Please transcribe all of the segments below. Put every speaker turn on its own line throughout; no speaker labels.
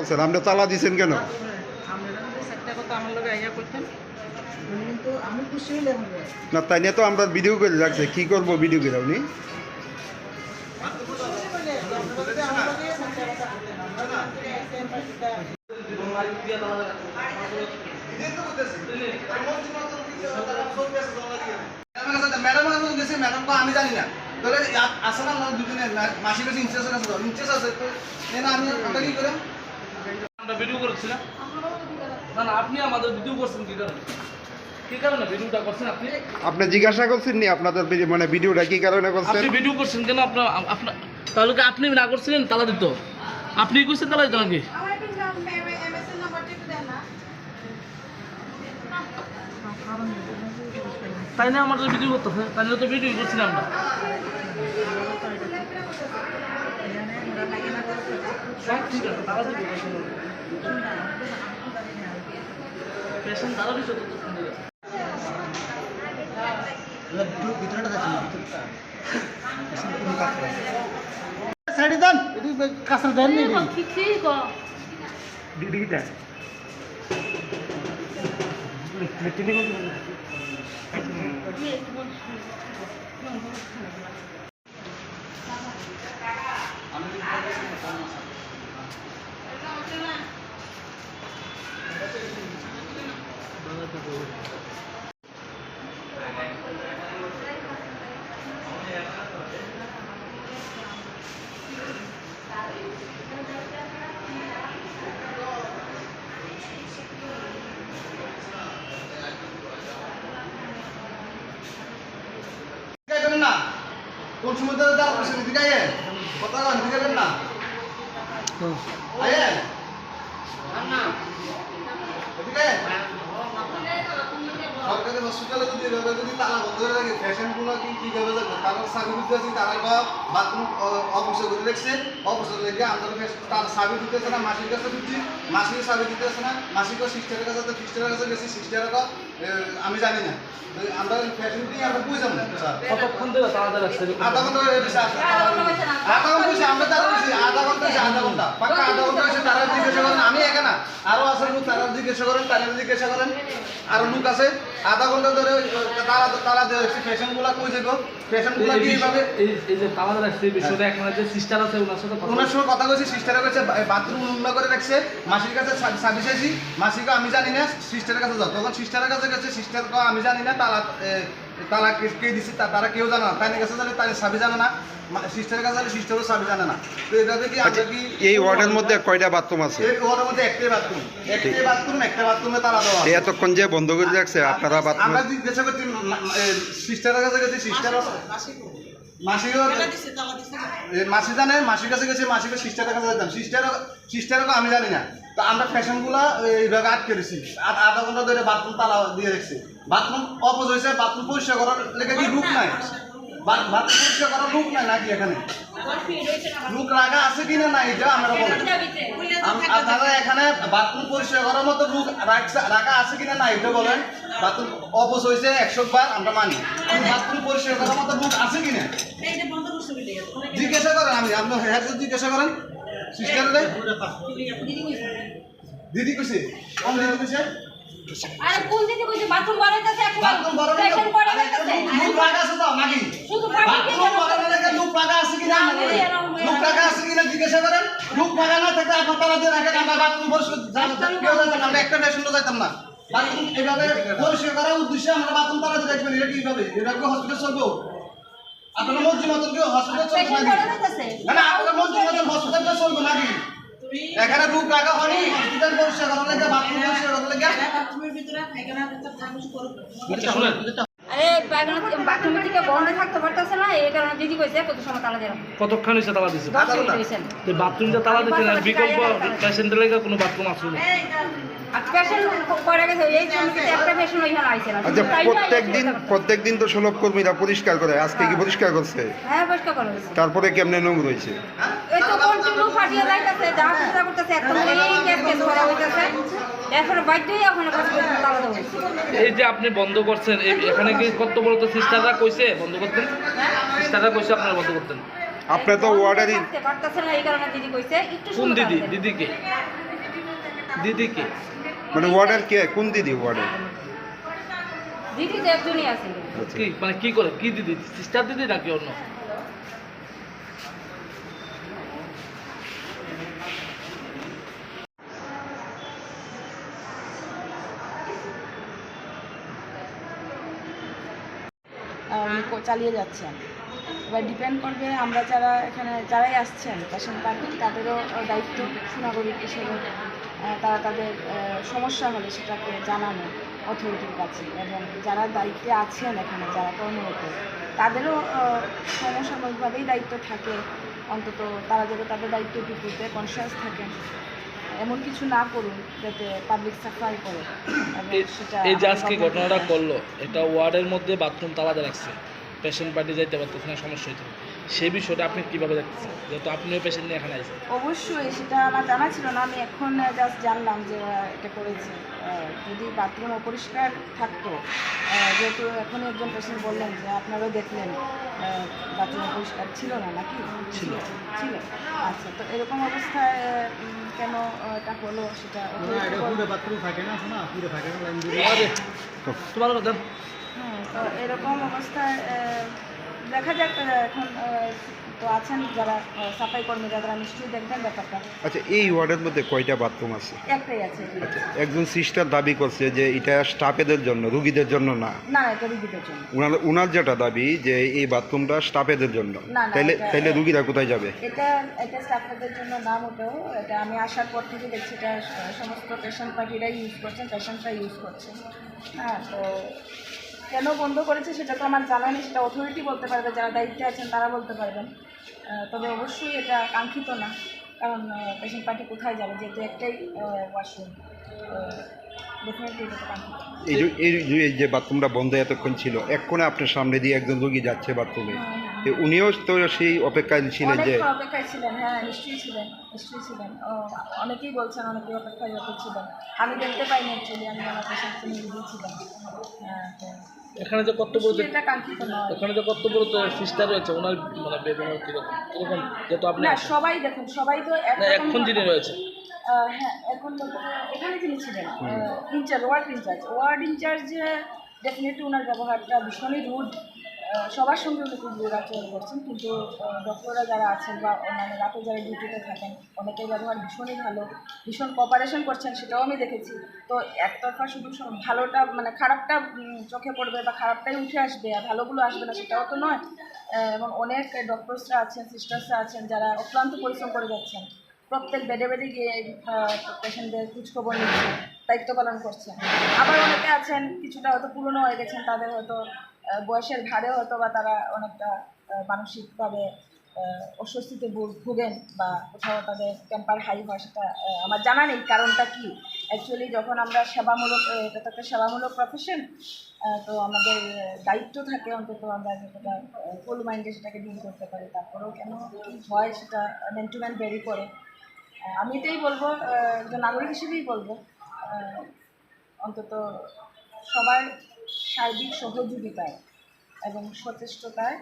বলছেন? আপনি তালা দিছেন কেন? না, তাই নিয়ে তো আমরা ভিডিও করে রাখছে। কি করব ভিডিও করে, আপনি?
আমি জানি না তাহলে দুজনে মাসির কাছে ইনচার্জ আছে ইনচার্জ আছে আমি কি করে
আমরা ভিডিও করেছিলাম না না আপনি আমাদের ভিডিও করছেন কি কারণে কি কারণে ভিডিওটা করছেন আপনি
আপনি জিজ্ঞাসা করছেন নি আপনাদের মানে ভিডিওটা কি কারণে করছেন
আপনি ভিডিও করছেন কেন আপনার আপনার তাহলে কি আপনি না করছিলেন তালা দিত আপনি করছেন তালা দিত নাকি তাই না আমাদের ভিডিও করতেছে তাই না তো ভিডিও করছিলাম আমরা সব ঠিক আছে তালা দিত পেশেন্ট তালা দিত তো ঠিক আছে
ভিতরটা দেখেন সাইডে দেন এটি কাঁচা দেন নি দিকে করেন না কোন সময় ধরে দাঁড়া করছেন দিকে আইয়ে কথা কন দিকে করেন না আইয়ে এদিকে আইয়ে। সরকারি হসপিটালে যদি এভাবে যদি তালা বন্ধ করে রাখে পেশেন্টগুলো কি কি ভাবে যাবে তারা সাবি দিতে আছে তারা বা বাথরুম অবসর করে রেখেছে অবসর রেখে আমরা তার সাবি দিতেছে না মাসির কাছে দিচ্ছি মাসির সাবি দিতেছে না মাসিকে সিস্টারের কাছে তো সিস্টারের কাছে গেছি সিস্টারের আমি জানি না। আমরা নিয়ে
কতক্ষণ ধরে রাখছে
আধা ঘণ্টা হয়ে গেছে আসলে। আধা ঘণ্টা হয়েছে আমরা তারা বলছি আধা ঘণ্টা হয়েছে আধা ঘণ্টা। পাক্কা আধা ঘণ্টা হয়েছে তারা জিজ্ঞাসা করেন আমি এখানে আরও আছে লোক তারা জিজ্ঞাসা করেন তারা জিজ্ঞাসা করেন। আরও লোক আছে। আধা ঘণ্টা ধরে তারা তারা পেশেন্টগুলা কই যাব পেশেন্টগুলা কি এইভাবে
এই যে দিয়ে রাখছে বিষয়টা এখানে যে সিস্টার আছে ওনার সাথে
ওনার সঙ্গে কথা কইছি সিস্টারের কাছে বাথরুম উন্নত করে রাখছে। মাসির কাছে সার্ভিস আইছি মাসিকে আমি জানি না সিস্টারের কাছে যাও। তখন সিস্টারের কাছে গেছে সিস্টার আমি জানি না তালা কে কে দিছে তারা কেউ জানে না। তাই কাছে জানে তাই সাবি জানে না। সিস্টারের কাছে জানে সিস্টারও সাবি জানে না। তো এটা দেখি
আচ্ছা
আমরা কি
এই ওয়ার্ডের মধ্যে কয়টা বাথরুম আছে?
এই ওয়ার্ডের মধ্যে একটাই বাথরুম একটাই বাথরুম একটা বাথরুমে তালা দেওয়া
এই
আছে।
এতক্ষণ যে বন্ধ করে রাখছে আপনারা বাথরুম
আমরা জিজ্ঞাসা করছি সিস্টারের কাছে গেছি সিস্টার মাসিও মাসি জানে মাসির কাছে গেছে মাসিকে সিস্টারের কাছে যেতাম। সিস্টার সিস্টারকে আমি জানি না। তো আমরা ফ্যাশনগুলো এইভাবে আটকে দিছি আধ- আধা ঘণ্টা ধরে বাথরুম তালা দিয়ে রেখেছি। বাথরুম অপোজ হয়েছে বাথরুম পরিষ্কার করার লেগে কি লুক নাই। বা- বাথরুম পরিষ্কার করার লুক নাকি এখানে? লুক রাখা আছে কিনা না এটা আমরা বলেন। আপনারা এখানে বাথরুম পরিষ্কার করার মতো লুক রাখা আছে কিনা না এটা বলেন। বাথরুম অপোজ হয়েছে একশো আমরা মানি। বাথরুম পরিষ্কার করার মতো লুক আছে কিনা? জিজ্ঞাসা করেন আমি আপনার হ্যাঁ জিজ্ঞাসা করেন। সিস্টারে দিদি কোন দিদি কইছে?
আরে কোন দিকে কইছে বাথরুম বানাইতেছে এখন
বাথরুম বড় না
পেশেন্ট পড়ে গেছে
লুক রাখা আছে তো নাকি
শুধু
বাথরুম বড় না লুক রাখা আছে কিনা লুক রাখা আছে কিনা জিজ্ঞাসা করেন। লুক রাখা না থাকলে আপনার তারা দিয়ে রাখেন আমরা বাথরুম কেউ আমরা একটা যাইতাম না। বাথরুম পরিষ্কার করার উদ্দেশ্যে আমরা বাথরুম তারা দিয়ে রাখবেন এটা কীভাবে? এটা কি হসপিটাল চলবো? আপনার মর্জি মতন কি হসপিটাল চলবে না না আপনার মর্জি মতন হসপিটালটা চলবে নাকি এখানে বুক রাখা হয়নি হসপিটাল পরিষ্কার করার লাগে বাথরুম পরিষ্কার করার লাগে।
আচ্ছা, ভিতরে
আরে বাথরুম বাথরুম থেকে বন্ধ থাকতে পারতেছে না এই কারণে দিদি কইছে কত সময় তালা দিলাম
কতক্ষণ হয়েছে তালা দিছে? বাথরুমটা তালা দিচ্ছে না বিকল্প পেশেন্টের লেগে কোনো বাথরুম না
না
আচ্ছা প্রত্যেক দিন প্রত্যেক দিন তো। সুলভ কর্মীরা পরিষ্কার করে আজকে কি পরিষ্কার করছে?
হ্যাঁ পরিষ্কার করে গেছে
তারপরে কেমনে নোংর হয়েছে?
এই যা
আপনি বন্ধ করছেন এখানে কি কত বড় তো সিস্টাররা কইছে? বন্ধ করতেন? সিস্টাররা কইছে আপনারা বন্ধ করতেন।
আপনি তো ওয়ার্ডারই
থাকতে না এই কারণে দিদি কইছে একটু
কোন দিদি। দিদিকে। দিদি কে
মানে ওয়ার্ডের কে? কোন দিদি ওয়ার্ডের?
দিদি তো একজনই আছে।
আচ্ছা।
কি মানে কি করে? কি দিদি? সিস্টার দিদি নাকি অন্য?
উনি চালিয়ে যাচ্ছেন এবার ডিপেন্ড করবে আমরা যারা এখানে যারাই আসছেন পেশেন্ট পার্টি তাদেরও দায়িত্ব সুনাগরিক হিসেবে। তারা তাদের সমস্যা হলে সেটাকে জানানো অথরিটির কাছে। এবং যারা দায়িত্বে আছেন এখানে যারা কর্মরত তাদেরও সমসাময়িকভাবেই দায়িত্ব থাকে। অন্তত তারা যাতে তাদের দায়িত্বটুকুতে কনসিয়াস থাকেন। এমন কিছু না করুন যাতে পাবলিক সাফাই করে।
এই- যে আজকে ঘটনাটা করল এটা ওয়ার্ডের মধ্যে বাথরুম তালা দিয়ে রাখছে। পেশেন্ট পার্টি যাইতে পারতেছে না সমস্যা হইতে সেই বিষয়টা আপনি কীভাবে দেখতেছেন? যেহেতু আপনিও পেশেন্ট নিয়ে এখানে আছেন।
অবশ্যই সেটা আমার জানা ছিল না। আমি এখন জাস্ট জানলাম যে এটা করেছে। যদি বাথরুম অপরিষ্কার থাকতো যেহেতু এখন একজন পেশেন্ট বললেন যে আপনারাও দেখলেন বাথরুম অপরিষ্কার ছিল না নাকি?
ছিল।
ছিল। আচ্ছা তো এরকম অবস্থায় কেন এটা হলো সেটা authority বল-
তোমার কথা
হুম, তো এরকম অবস্থায় দেখা যাক এখন তো আছেন যারা সাফাই কর্মীরা তারা নিশ্চয়ই দেখবেন ব্যাপারটা।
আচ্ছা এই ওয়ার্ডের মধ্যে কয়টা বাথরুম আছে?
একটাই আছে।
আচ্ছা একজন সিস্টার দাবি করছে যে এটা স্টাফেদের জন্য রুগীদের জন্য না।
না এটা রুগীদের জন্য।
উনার উনার যেটা দাবি যে এই বাথরুমটা স্টাফেদের জন্য। তাইলে তাইলে রুগীরা কোথায় যাবে?
এটা এটা স্টাফদের জন্য না মোটেও। এটা আমি আসার পর থেকে দেখছি এটা সমস্ত পেশেন্ট পার্টিরাই ইউজ করছেন পেশেন্টরা ইউজ করছেন। হ্যাঁ তো কেন বন্ধ করেছে সেটা তো আমার জানা নেই, সেটা অথরিটি বলতে পারবে, যারা দায়িত্বে আছেন তারা বলতে পারবেন। তবে অবশ্যই এটা কাঙ্ক্ষিত না, কারণ পেশেন্ট পার্টি কোথায় যাবে? যেহেতু একটাই ওয়াশরুম
এই যে এই যে- বাথরুমটা বন্ধ এতক্ষণ ছিল এক্ষণে আপনার সামনে দিয়ে একজন রুগী যাচ্ছে বাথরুমে। তো উনিও তো সেই অপেক্ষায় ছিলেন যে
অপেক্ষায় ছিলেন হ্যাঁ নিশ্চয়ই ছিলেন নিশ্চয়ই ছিলেন। অনেকেই বলছেন অনেকেই অপেক্ষায় ছিলেন। আমি দেখতে পাইনি অ্যাকচুয়ালি আমি আমার পেশেন্টকে নিয়ে গিয়েছিলাম। হ্যাঁ তো
এখানে যে কর্তব্য
নিশ্চয়ই এটা কাঙ্ক্ষিত নয়।
ওখানে যে কর্তব্য সিস্টার রয়েছে ওনার মানে ব্যবহার কীরকম কীরকম? যেহেতু আপনি
সবাই দেখুন সবাই তো
এখন যিনি রয়েছে।
হ্যাঁ এখন এখানে যিনি ছিলেন incharge ward incharge ward incharge definitely ওনার ব্যবহারটা ভীষণই রুড সবার সঙ্গে উনি খুব রুড আচরণ করছেন কিন্তু ডক্টররা যারা আছেন বা অন্যান্য রাতে যারা ডিউটিতে থাকেন অনেকের ব্যবহার ভীষণই ভালো ভীষণ কোঅপারেশন করছেন সেটাও আমি দেখেছি। তো একতরফা শুধু ভালোটা মানে খারাপটা চোখে পড়বে বা খারাপটাই উঠে আসবে আর ভালোগুলো আসবে না সেটাও তো নয়। এবং অনেক ডক্টরসরা আছেন সিস্টার্সরা আছেন যারা অক্লান্ত পরিশ্রম করে যাচ্ছেন। প্রত্যেক বেডে বেডে গিয়ে পেশেন্টদের খোঁজখবর নিচ্ছেন দায়িত্ব পালন করছেন আবার অনেকে আছেন, কিছুটা হয়তো পুরনো হয়ে গেছেন, তাদের হয়তো বয়সের ভারে হয়তো বা তারা অনেকটা মানসিকভাবে অস্বস্তিতে ভুগেন বা কোথাও তাদের টেম্পার হাই হয় সেটা আমার জানা নেই। কারণটা কি? অ্যাকচুয়ালি যখন আমরা সেবামূলক এটা তো একটা সেবামূলক প্রফেশন তো আমাদের দায়িত্ব থাকে অন্তত আমরা যেটা ফুল মাইন্ডে সেটাকে ডিল করতে পারি। তারপরেও কেন হয় সেটা ম্যান টু ম্যান ভেরি করে। আমি এটাই বলব একজন নাগরিক হিসেবেই বলব অন্তত সবার সার্বিক সহযোগিতায় এবং সচেষ্টতায়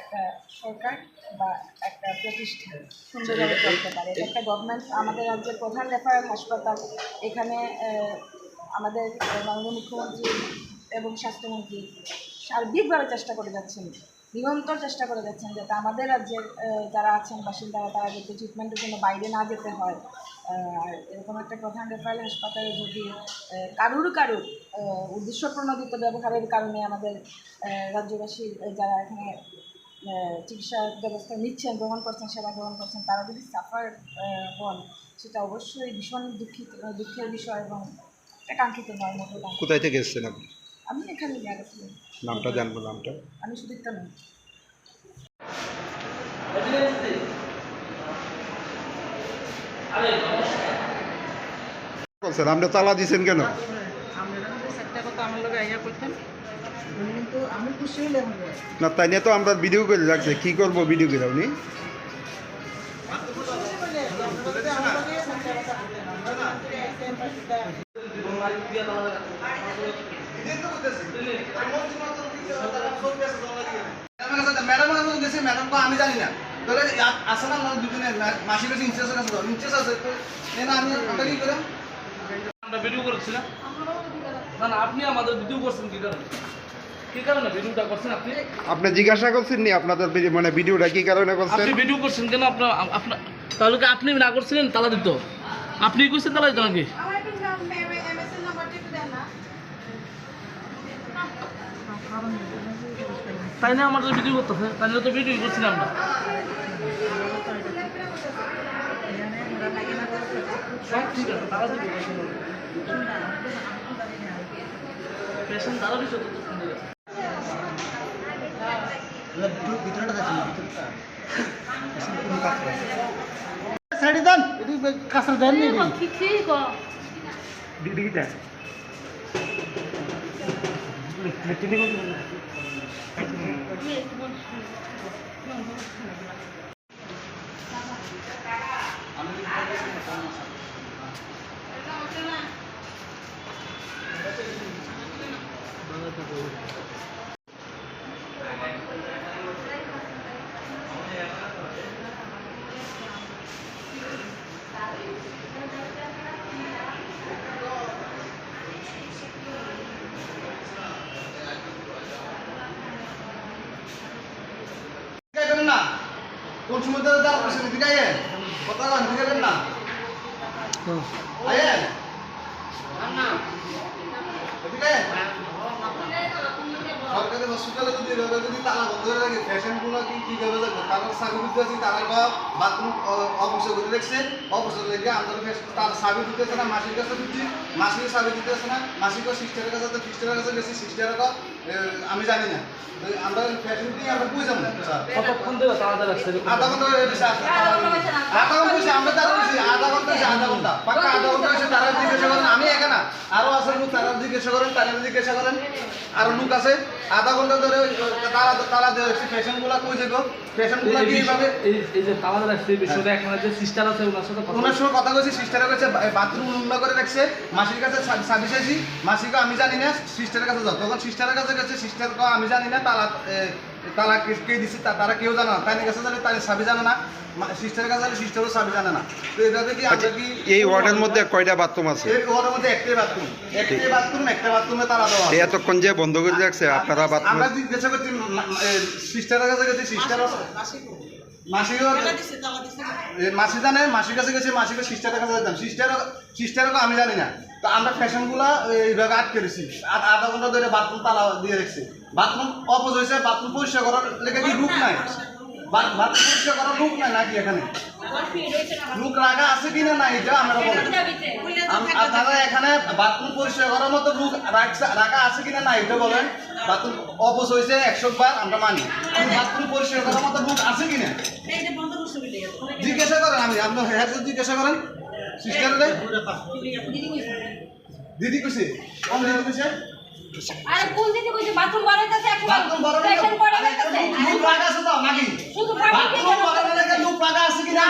একটা সরকার বা একটা প্রতিষ্ঠান সুন্দরভাবে চলতে পারে। একটা গভর্নমেন্ট আমাদের রাজ্যের প্রধান রেফারেল হাসপাতাল। এখানে আমাদের মাননীয় মুখ্যমন্ত্রী এবং স্বাস্থ্যমন্ত্রী সার্বিকভাবে চেষ্টা করে যাচ্ছেন। নিরন্তর চেষ্টা করে যাচ্ছেন যাতে আমাদের রাজ্যের যারা আছেন, বাসিন্দারা, তারা যাতে ট্রিটমেন্টের জন্য বাইরে না যেতে হয়। আর এরকম একটা প্রধান রেফারেল হাসপাতালে যদি কারুর কারুর উদ্দেশ্য প্রণোদিত ব্যবহারের কারণে আমাদের রাজ্যবাসী যারা এখানে চিকিৎসা ব্যবস্থা নিচ্ছেন, গ্রহণ করছেন, সেবা গ্রহণ করছেন, তারা যদি সাফার হন, সেটা অবশ্যই ভীষণ দুঃখিত, দুঃখের বিষয় এবং এটা কাঙ্ক্ষিত নয়
কোথায় থেকে এসেছেন আপনি?
আমি এখানে
নামটা জানব নামটা?
আমি সুদীপ্তা নই
স্যার আপনি তালা দিয়েছেন কেন? না তাই নিয়ে তো আমরা ভিডিও করে রাখছি। কি করব ভিডিও করে আপনি
গেছি ম্যাডাম আমি জানি না তাহলে আসলে আমরা দুজনে মাসির কাছে ইনচার্জের কাছে ইনচার্জ আছে তো আমি ওটা কি করে
আপনার ভিডিও করেছিলেন না না আপনি আমাদের ভিডিও করছেন কি কারণে কি করছেন আপনি
আপনি জিজ্ঞাসা করছেন নি আপনাদের মানে ভিডিওটা কি কারণে করছেন?
আপনি ভিডিও করছেন কেন? আপনার আপনার তাহলে আপনি না করছিলেন? তালা দিত? আপনি করছেন তালা দিত নাকি? তাই না আমাদের ভিডিও করতেছে তাই না তো ভিডিও করছিলাম আমরা সব ঠিক আছে তারা দিবে পেশেন্ট তারা দিচ্ছে তো
সাইডে দেন কাঁচা দেন নি দিকে না কোন সময় ধরে দাঁড় করছেন দিকে আইয়েন কথা কন দিকে না। আইয়েন। সরকারি হসপিটালে যদি এভাবে যদি তালা বন্ধ করে রাখে পেশেন্টগুলো কি কি ভাবে যাবে কারণ সাবি দিতে আছে তারা বা বাথরুম অবসর করে রাখছে অবসর লেগে আমাদের তার সাবি দিতেছে না মাসির কাছে দিচ্ছি। মাসির সাবি দিতেছে না মাসিকে সিস্টারের কাছে তো সিস্টারের কাছে গেছি সিস্টারের আমি জানি না। তো আমরা পেশেন্ট দিয়ে আমরা বুঝে যাব
কতক্ষণ ধরে তাড়াতাড়ি লাগছে
আধা ঘণ্টা। আধা ঘণ্টা হয়েছে আমরা তারা বলছি আধা ঘণ্টা আধা ঘণ্টা। পাক্কা আধা ঘণ্টা হয়েছে তারা জিজ্ঞাসা করেন আমি একা না। আরও আছে লোক তারা জিজ্ঞাসা করেন তারা জিজ্ঞাসা করেন। আরও লোক আছে। আধা ঘণ্টা ধরে তারা তারা ফ্যাশনগুলা কই যাব পেশেন্টগুলা কি এইভাবে
এই এই যে তাড়াতাড়ি লাগছে এই বিষয়টা এখানে যে সিস্টার আছে ওনার সাথে কথা
কইছি সিস্টারের কাছে বাথরুম উন্নত করে রাখছে। মাসির কাছে সার্ভিস আইছি। মাসিকে আমি জানি না সিস্টারের কাছে যাও। তখন সিস্টারের কাছে গেছে সিস্টার আমি জানি না তালা কে দিছে তারা কেউ জানে না। তাই কাছে জানে তাই সাবি জানে না। সিস্টারের কাছে জানে সিস্টারও সাবি জানে না। তো এটাতে কি
আচ্ছা,
আমরা কি
এই ওয়ার্ডের মধ্যে কয়টা বাথরুম আছে?
এই ওয়ার্ডের মধ্যে একটাই বাথরুম একটাই বাথরুম একটা বাথরুমে তালা দেওয়া আছে।
এতক্ষণ যে বন্ধ করে রাখছে আপনারা বাথরুম
আমরা জিজ্ঞাসা করছি সিস্টারের কাছে গেছি সিস্টারও মাসিও মাসি জানে মাসির কাছে গেছে মাসিকে সিস্টারের কাছে যেতাম। সিস্টার সিস্টারকে আমি জানি না। তো আমরা ফ্যাশনগুলো এইভাবে আটকে রেছি আধ- আধা ঘণ্টা ধরে বাথরুম তালা দিয়ে রেখেছি। বাথরুম অপোজ হয়েছে বাথরুম পরিষ্কার করার লেগে কি লুক নাই। বা- বাথরুম পরিষ্কার করার লুক নাই নাকি এখানে? লুক রাখা আছে কিনা না এটা আমরা আম- আপনারা এখানে বাথরুম পরিষ্কার করার মতো লুক রাখা আছে কিনা না এটা বলেন। বাথরুম অপোজ হয়েছে একশো বার আমরা মানি। বাথরুম পরিষ্কার করার মতো লুক আছে কিনা? জিজ্ঞাসা করেন আমি আপনার হ্যাঁ জিজ্ঞাসা করেন। সিস্টার দিদি কইছে? কোন দিদি কইছে?
আরে কোন দিকে কইছে বাথরুম বানাইতেছে এখন
বাথরুম
পড়ে গেছে।
লুক আছে তো নাকি
শুধু
বাথরুম লাগে লুক রাখা আছে কিনা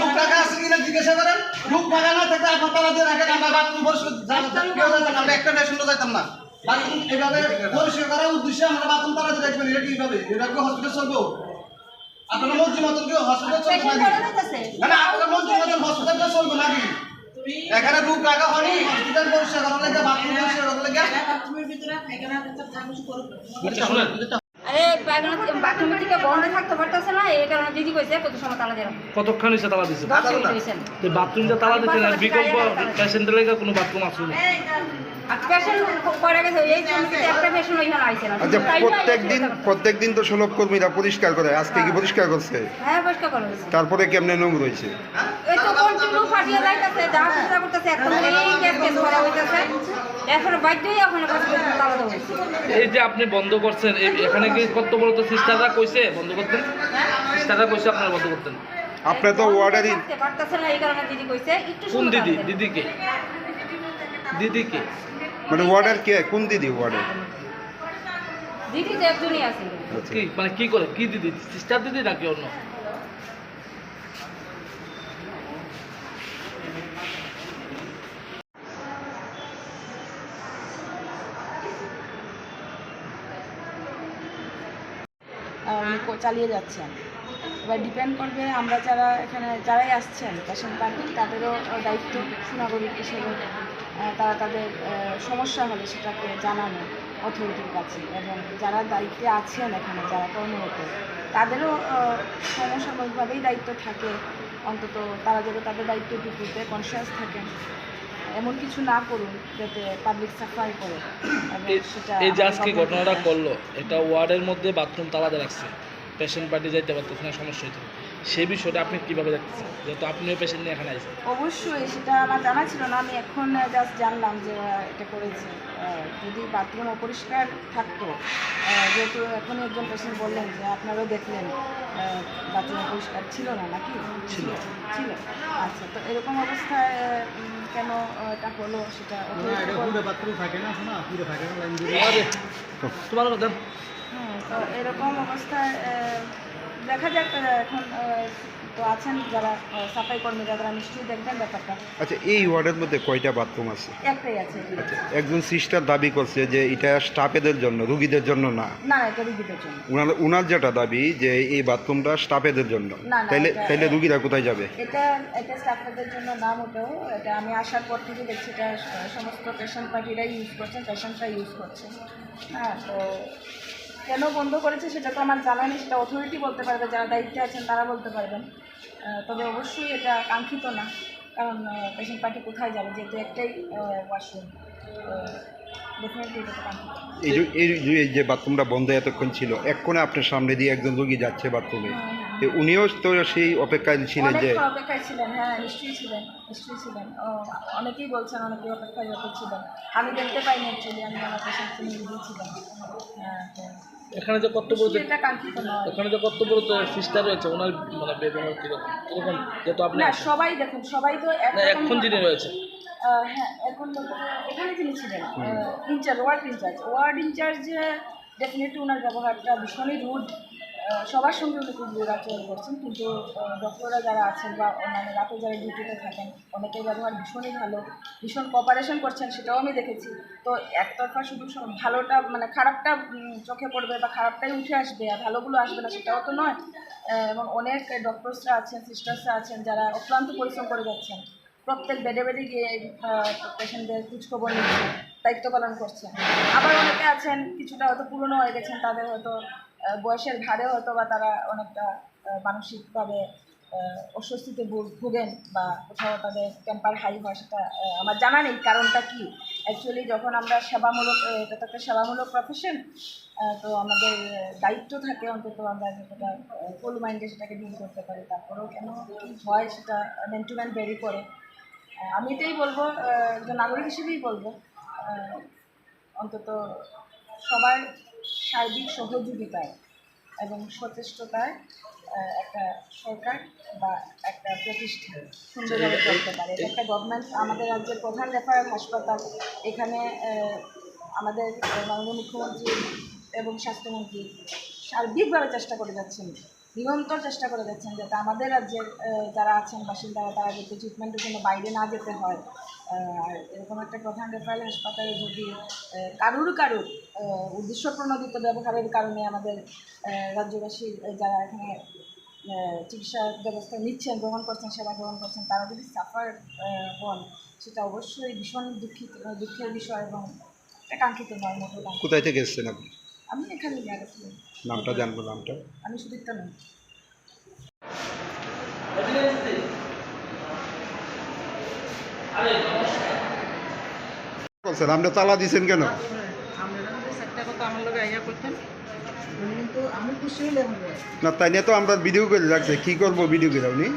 লুক রাখা আছে কিনা জিজ্ঞাসা করেন। লুক রাখা না থাকলে আপনার তারা দিয়ে রাখেন আমরা বাথরুম পরিষ্কার কেউ যাইতাম না, আমরা একটা নেশনও যাইতাম না। বাথরুম এভাবে পরিষ্কার করার উদ্দেশ্যে আমরা বাথরুম তারা দিয়ে রাখবেন এটা কীভাবে? এটা কি হসপিটাল চলবে? আপনার মর্জি মতন কি হসপিটাল চলবে না না আপনার মন্ত্রী মতন হসপিটালটা চলবে নাকি? এখানে রূপ রাখা হয়নি হসপিটাল পরিষ্কার করার লেগে বাথরুম পরিষ্কার করার লেগে
আচ্ছা,
আরে পায়খানা বাথরুমের থেকে বন্ধ থাকতে পারতেছে না এই কারণে দিদি কইছে কত সময় তালা
কতক্ষণ হয়েছে তালা দিছে? বাথরুমটা তালা দিচ্ছে না বিকল্প পেশেন্টের লেগে কোনো বাথরুম আছে না
আচ্ছা প্রত্যেক দিন প্রত্যেক দিন তো সুলভ কর্মীরা পরিষ্কার করে আজকে কি পরিষ্কার করছে?
হ্যাঁ
তারপরে কেমনে নোংর হয়েছে?
এই যা
আপনি বন্ধ করছেন এই- এখানে কি কত বড় তো সিস্টাররা কইছে? বন্ধ করতেন সিস্টাররা কইছে আপনারা বন্ধ করতেন।
আপনি তো ওয়ার্ডারই
থাকতে পারতেছে না এই কারণে দিদি কইছে একটু
কোন দিদি? দিদিকে। দিদিকে।
মানে ওয়ার্ডার কে কোন দিদি ওয়ার্ডার
দিদি তো একজনই আছে।
আচ্ছা।
কি মানে কি করে? কি দিদি? সিস্টার দিদি নাকি অন্য?
চালিয়ে যাচ্ছেন এবার ডিপেন্ড করবে আমরা যারা এখানে যারাই আসছেন পেশেন্ট পার্টি তাদেরও দায়িত্ব নাগরিক হিসেবে। তারা তাদের সমস্যা হলে সেটাকে জানানো অথরিটির কাছে। এবং যারা দায়িত্বে আছেন এখানে যারা কর্মরত তাদেরও সমসাময়িকভাবেই দায়িত্ব থাকে। অন্তত তারা যাতে তাদের দায়িত্বটুকুতে কনসিয়াস থাকেন। এমন কিছু না করুন যাতে পাবলিক সাফার করে।
এই- যে আজকে ঘটনাটা করল এটা ওয়ার্ডের মধ্যে বাথরুম তালা দিয়ে রাখছে। পেশেন্ট পার্টি যাইতে পারতেছে না সমস্যা হইতো সেই বিষয়টা আপনি কীভাবে দেখতেছেন? যেহেতু আপনিও পেশেন্ট নিয়ে এখানে আইছেন।
অবশ্যই সেটা আমার জানা ছিল না আমি এখন জাস্ট জানলাম যে এটা করেছে। যদি বাথরুম অপরিষ্কার থাকতো যেহেতু এখন একজন পেশেন্ট বললেন যে আপনারাও দেখলেন বাথরুম অপরিষ্কার ছিল না নাকি?
ছিল।
ছিল। আচ্ছা তো এরকম অবস্থায় কেন এটা হলো সেটা authority বল-
আরে, তোমার দেন
হ্যাঁ তো এরকম অবস্থায় দেখা যাক এখন তো আছেন যারা সাফাই কর্মীরা তারা নিশ্চয়ই দেখবেন ব্যাপারটা।
আচ্ছা এই ওয়ার্ডের মধ্যে কয়টা বাথরুম আছে?
একটাই আছে।
আচ্ছা একজন সিস্টার দাবি করছে যে এটা স্টাফেদের জন্য রুগীদের জন্য না।
না না এটা রুগীদের জন্য।
উনার উনার যেটা দাবি যে এই বাথরুমটা স্টাফেদের জন্য
না, না,
তাইলে তাইলে রুগীরা কোথায় যাবে?
এটা এটা স্টাফদের জন্য নাম ওটাও এটা আমি আসার পর থেকে দেখছি এটা সমস্ত পেশেন্ট পার্টিরাই ইউজ করছেন পেশেন্টরা ইউজ করছে। হ্যাঁ তো কেন বন্ধ করেছে সেটা তো আমার জানা নেই সেটা অথরিটি বলতে পারবে যারা দায়িত্বে আছেন তারা বলতে পারবেন। তবে অবশ্যই এটা কাঙ্ক্ষিত না কারণ পেশেন্ট পার্টি কোথায় যাবে? যেহেতু একটাই ওয়াশরুম।
এই যে বাথরুমটা বন্ধ এতক্ষণ ছিল এক্ষণে আপনার সামনে দিয়ে একজন রুগী যাচ্ছে বাথরুমে। তো উনিও তো সেই অপেক্ষায় ছিলেন যে
অপেক্ষায় ছিলেন হ্যাঁ নিশ্চয়ই ছিলেন নিশ্চয়ই ছিলেন। অনেকেই বলছেন অনেকেই অপেক্ষায় ছিলেন। আমি দেখতে পাইনি অ্যাকচুয়ালি আমি আমার পেশেন্ট নিয়ে গিয়েছিলাম। হ্যাঁ
এখানে যে কর্তব্য এখানে যে কর্তব্য সিস্টার রয়েছে ওনার মানে ব্যবহার কীরকম? কীরকম যেহেতু আপনি
না সবাই দেখুন সবাই তো
এখন যিনি রয়েছে।
হ্যাঁ এখন তো এখানে যিনি ছিলেন incharge ward incharge ward incharge definitely ওনার ব্যবহারটা ভীষণই রুড সবার সঙ্গে উনি খুব রুড আচরণ করছেন, কিন্তু ডক্টররা যারা আছেন বা অন্যান্য রাতে যারা ডিউটিতে থাকেন, অনেকের ব্যবহার ভীষণই ভালো, ভীষণ কপারেশন করছেন, সেটাও আমি দেখেছি। তো একতরফা শুধু ভালোটা মানে খারাপটা চোখে পড়বে বা খারাপটাই উঠে আসবে আর ভালোগুলো আসবে না, সেটাও তো নয়। এবং অনেক ডক্টরসরা আছেন সিস্টার্সরা আছেন, যারা অক্লান্ত পরিশ্রম করে যাচ্ছেন। প্রত্যেক বেডে বেডে গিয়ে পেশেন্টদের খোঁজখবর নিচ্ছেন, দায়িত্ব পালন করছেন। আবার অনেকে আছেন, কিছুটা হয়তো পুরনো হয়ে গেছেন, তাদের হয়তো বয়সের ভারে হয়তো বা তারা অনেকটা মানসিকভাবে অস্বস্তিতে ভুগেন বা কোথাও তাদের টেম্পার হাই হয় সেটা আমার জানা নেই। কারণটা কি? অ্যাকচুয়ালি যখন আমরা সেবামূলক এটা তো একটা সেবামূলক প্রফেশন তো আমাদের দায়িত্ব থাকে অন্তত আমরা যতটা ফুল মাইন্ডে সেটাকে ডিল করতে পারি। তারপরেও কেন হয় সেটা ম্যান টু ম্যান ভেরি করে। আমি এটাই বলব একজন নাগরিক হিসেবেই বলব অন্তত সবার সার্বিক সহযোগিতায় এবং সচেষ্টতায় একটা সরকার বা একটা প্রতিষ্ঠান সুন্দরভাবে চলতে পারে। একটা গভর্নমেন্ট আমাদের রাজ্যের প্রধান রেফারেল হাসপাতাল। এখানে আমাদের মাননীয় মুখ্যমন্ত্রী এবং স্বাস্থ্যমন্ত্রী সার্বিকভাবে চেষ্টা করে যাচ্ছেন নিরন্তর চেষ্টা করে যাচ্ছেন যাতে আমাদের রাজ্যের যারা আছেন বাসিন্দারা তারা যাতে ট্রিটমেন্টের জন্য বাইরে না যেতে হয়। আর এরকম একটা প্রধান রেফারেল হাসপাতালে যদি কারুর কারুর আহ, উদ্দেশ্য প্রণোদিত ব্যবহারের কারণে আমাদের আহ, রাজ্যবাসী যারা এখানে আহ, চিকিৎসা ব্যবস্থা নিচ্ছেন গ্রহণ করছেন সেবা গ্রহণ করছেন তারা যদি সাফার হন সেটা অবশ্যই ভীষণ দুঃখিত দুঃখের বিষয় এবং একাঙ্ক্ষিত নয় কাঙ্ক্ষিত।
কোথায় থেকে এসছেন আপনি?
আমি এখানে গেছিলাম
নামটা জানব নামটা।
আমি সুদীপ্তা নই
বলছেন, আপনি তালা দিয়েছেন কেন? না, তাই নিয়ে তো আমরা ভিডিও করে রাখছে। কি করব ভিডিও করে, উনি?